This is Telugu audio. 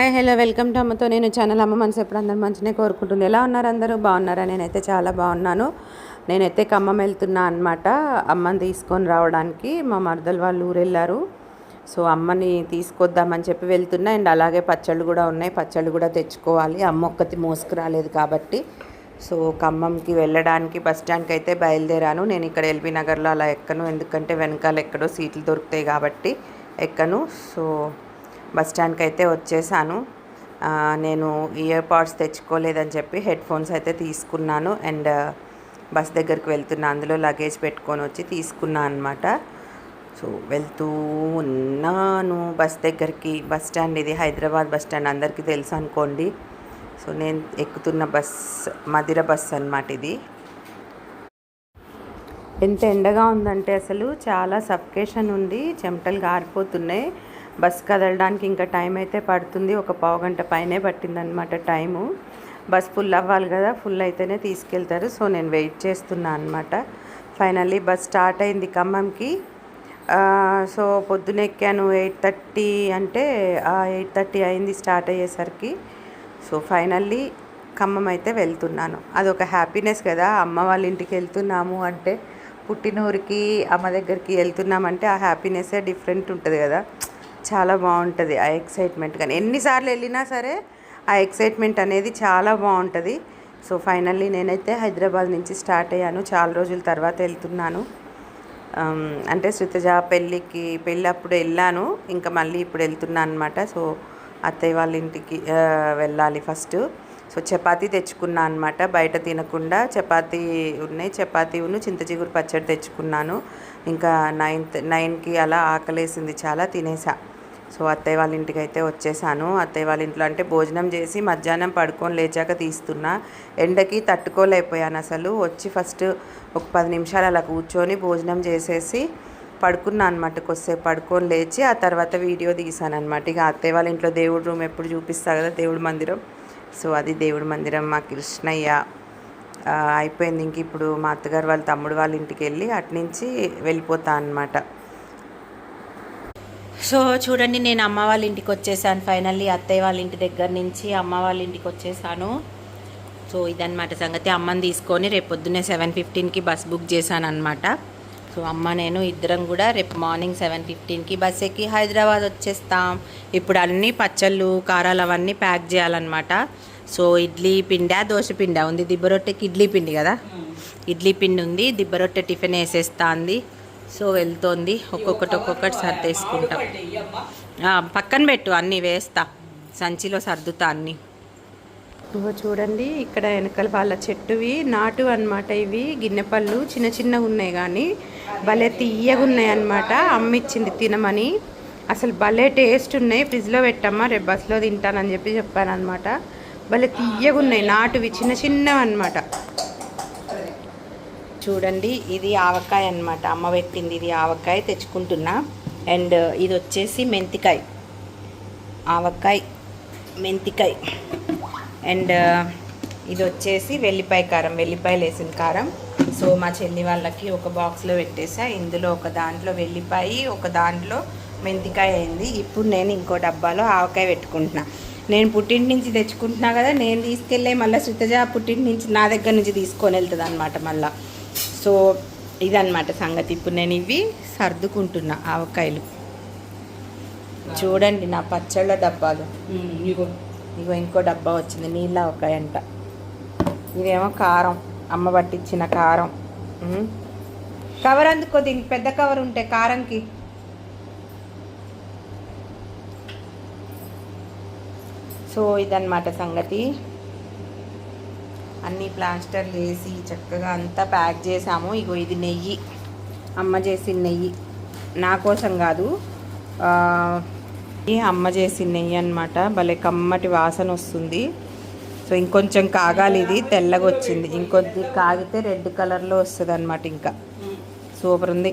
హాయ్ హలో వెల్కమ్ టు అమ్మతో నేను ఛానల్ అమ్మ మనసు ఎప్పుడు అందరూ మంచిగా కోరుకుంటుంది ఎలా ఉన్నారు అందరూ? బాగున్నారా? నేనైతే చాలా బాగున్నాను. నేనైతే ఖమ్మం వెళ్తున్నా అనమాట అమ్మని తీసుకొని రావడానికి మా మరదలు వాళ్ళు ఊరు వెళ్ళారు సో అమ్మని తీసుకొద్దామని చెప్పి వెళ్తున్నా. అండ్ అలాగే పచ్చళ్ళు కూడా ఉన్నాయి. పచ్చళ్ళు కూడా తెచ్చుకోవాలి. అమ్మ ఒక్కటి మోసుకురాలేదు కాబట్టి. సో ఖమ్మంకి వెళ్ళడానికి బస్ స్టాండ్కి అయితే బయలుదేరాను. నేను ఇక్కడ ఎల్బీ నగర్లో అలా ఎక్కను. ఎందుకంటే వెనకాల ఎక్కడో సీట్లు దొరుకుతాయి కాబట్టి ఎక్కను. సో బస్ స్టాండ్కి అయితే వచ్చేసాను నేను ఇయర్ పాడ్స్ తెచ్చుకోలేదని చెప్పి హెడ్ ఫోన్స్ అయితే తీసుకున్నాను. అండ్ బస్ దగ్గరికి వెళ్తున్నా అందులో లగేజ్ పెట్టుకొని వచ్చి తీసుకున్నా అనమాట సో వెళ్తూ ఉన్నాను బస్ దగ్గరికి. బస్ స్టాండ్ ఇది హైదరాబాద్ బస్ స్టాండ్ అందరికీ తెలుసు అనుకోండి. సో నేను ఎక్కుతున్న బస్ మదిర బస్ అన్నమాట ఇది. ఎంత ఎండగా ఉందంటే అసలు చాలా సఫికేషన్ ఉంది. చెమటలు గారిపోతున్నాయి. బస్ కదలడానికి ఇంకా టైం అయితే పడుతుంది. ఒక పావు గంట పైనే పట్టిందనమాట టైము. బస్ ఫుల్ అవ్వాలి కదా ఫుల్ అయితేనే తీసుకెళ్తారు. సో నేను వెయిట్ చేస్తున్నా అనమాట ఫైనల్లీ బస్ స్టార్ట్ అయింది ఖమ్మంకి. సో పొద్దున ఎక్కాను ఎయిట్ థర్టీ అంటే ఎయిట్ థర్టీ అయింది స్టార్ట్ అయ్యేసరికి. సో ఫైనల్లీ ఖమ్మం అయితే వెళ్తున్నాను. అదొక హ్యాపీనెస్ కదా అమ్మ వాళ్ళ ఇంటికి వెళ్తున్నాము అంటే పుట్టినూరికి అమ్మ దగ్గరికి వెళ్తున్నామంటే ఆ హ్యాపీనెస్సే డిఫరెంట్ ఉంటుంది కదా. చాలా బాగుంటుంది ఆ ఎక్సైట్మెంట్ కానీ. ఎన్నిసార్లు వెళ్ళినా సరే ఆ ఎక్సైట్మెంట్ అనేది చాలా బాగుంటుంది. సో ఫైనల్లీ నేనైతే హైదరాబాద్ నుంచి స్టార్ట్ అయ్యాను. చాలా రోజుల తర్వాత వెళ్తున్నాను. అంటే శృతజ పెళ్ళికి పెళ్ళి అప్పుడు వెళ్ళాను. ఇంకా మళ్ళీ ఇప్పుడు వెళ్తున్నాను అనమాట సో అత్తయ్య వాళ్ళ ఇంటికి వెళ్ళాలి ఫస్ట్. సో చపాతీ తెచ్చుకున్నా అనమాట బయట తినకుండా చపాతీ ఉన్నాయి. చపాతీ ఉన్న చింత చిగురు పచ్చడి తెచ్చుకున్నాను. ఇంకా నైన్త్ నైన్కి అలా ఆకలేసింది చాలా తినేసా. సో అత్తయ్య వాళ్ళ ఇంటికి అయితే వచ్చేసాను. అత్తయ్య వాళ్ళ ఇంట్లో అంటే భోజనం చేసి మధ్యాహ్నం పడుకొని లేచాక తీస్తున్నా. ఎండకి తట్టుకోలేకపోయాను అసలు. వచ్చి ఫస్ట్ ఒక పది నిమిషాలు అలా కూర్చొని భోజనం చేసేసి పడుకున్నా అనమాట కొద్దిసేపు పడుకొని లేచి ఆ తర్వాత వీడియో తీసాను అనమాట ఇక అత్తయ్య వాళ్ళ ఇంట్లో దేవుడి రూమ్ ఎప్పుడు చూపిస్తా కదా దేవుడి మందిరం. సో అది దేవుడి మందిరం మా కృష్ణయ్య. అయిపోయింది. ఇంక ఇప్పుడు మా అత్తగారు వాళ్ళ తమ్ముడు వాళ్ళ ఇంటికి వెళ్ళి అట్నుంచి వెళ్ళిపోతా అనమాట సో చూడండి నేను అమ్మ వాళ్ళ ఇంటికి వచ్చేసాను. ఫైనల్లీ అత్తయ్య వాళ్ళ ఇంటి దగ్గర నుంచి అమ్మ వాళ్ళ ఇంటికి వచ్చేసాను. సో ఇదన్నమాట సంగతి. అమ్మని తీసుకొని రేపు పొద్దున్నే సెవెన్ ఫిఫ్టీన్కి బస్ బుక్ చేశాను అనమాట సో అమ్మ నేను ఇద్దరం కూడా రేపు మార్నింగ్ సెవెన్ ఫిఫ్టీన్కి బస్ ఎక్కి హైదరాబాద్ వచ్చేస్తాం. ఇప్పుడు అన్ని పచ్చళ్ళు కారాలు అవన్నీ ప్యాక్ చేయాలన్నమాట. సో ఇడ్లీ పిండా దోశ పిండా ఉంది. దిబ్బరొట్టెకి ఇడ్లీ పిండి కదా? ఇడ్లీ పిండి ఉంది. దిబ్బరొట్టె టిఫిన్ వేసేస్తా అంది సో వెళ్తోంది. ఒక్కొక్కటి ఒక్కొక్కటి సర్దేసుకుంటాం. పక్కన పెట్టు అన్నీ వేస్తా. సంచిలో సర్దుతా అన్నీ. ఇగో చూడండి ఇక్కడ వెనకాల వాళ్ళ చెట్టువి నాటు అన్నమాట ఇవి గిన్నెపళ్ళు చిన్న చిన్నగా ఉన్నాయి కానీ భలే తీయగా ఉన్నాయి అనమాట అమ్మిచ్చింది తినమని. అసలు భలే టేస్ట్ ఉన్నాయి. ఫ్రిడ్జ్లో పెట్టమ్మా రేపు బస్సులో తింటానని చెప్పి చెప్పాను అనమాట భలే తీయగా ఉన్నాయి నాటువి చిన్న చిన్నవి అనమాట చూడండి ఇది ఆవకాయ అన్నమాట. అమ్మ పెట్టింది ఇది ఆవకాయ తెచ్చుకుంటున్నా. అండ్ ఇది వచ్చేసి మెంతికాయ. ఆవకాయ మెంతికాయ. అండ్ ఇది వచ్చేసి వెల్లిపాయ కారం వెల్లిపాయలు వేసిన కారం. సో మా చెల్లి వాళ్ళకి ఒక బాక్స్లో పెట్టేసా. ఇందులో ఒక దాంట్లో వెల్లిపాయ ఒక దాంట్లో మెంతికాయ అయింది. ఇప్పుడు నేను ఇంకో డబ్బాలో ఆవకాయ పెట్టుకుంటున్నా. నేను పుట్టింటి నుంచి తెచ్చుకుంటున్నా కదా నేను తీసుకెళ్ళే మళ్ళీ శృతజ పుట్టింటి నుంచి నా దగ్గర నుంచి తీసుకొని వెళ్తుంది అనమాట మళ్ళీ. సో ఇదన్నమాట సంగతి. ఇప్పుడు నేను ఇవి సర్దుకుంటున్నా ఆవకాయలు. చూడండి నా పచ్చళ్ళ డబ్బాలు. ఇగో. ఇంకో డబ్బా వచ్చింది నీళ్ళ ఆవకాయ అంట ఇదేమో కారం అమ్మ పట్టించిన కారం. కవర్ అందుకో దీనికి పెద్ద కవర్ ఉంటే కారంకి. సో ఇదన్నమాట సంగతి. అన్ని ప్లాస్టర్లు వేసి చక్కగా అంతా ప్యాక్ చేసాము. ఇగో ఇది నెయ్యి. అమ్మ చేసిన నెయ్యి. నా కోసం కాదు ఇది అమ్మ చేసిన నెయ్యి అనమాట భలే కమ్మటి వాసన వస్తుంది. సో ఇంకొంచెం కాగాలి ఇది. తెల్లగా వచ్చింది. ఇంకొద్ది కాగితే రెడ్ కలర్లో వస్తుంది అనమాట ఇంకా సూపర్ ఉంది.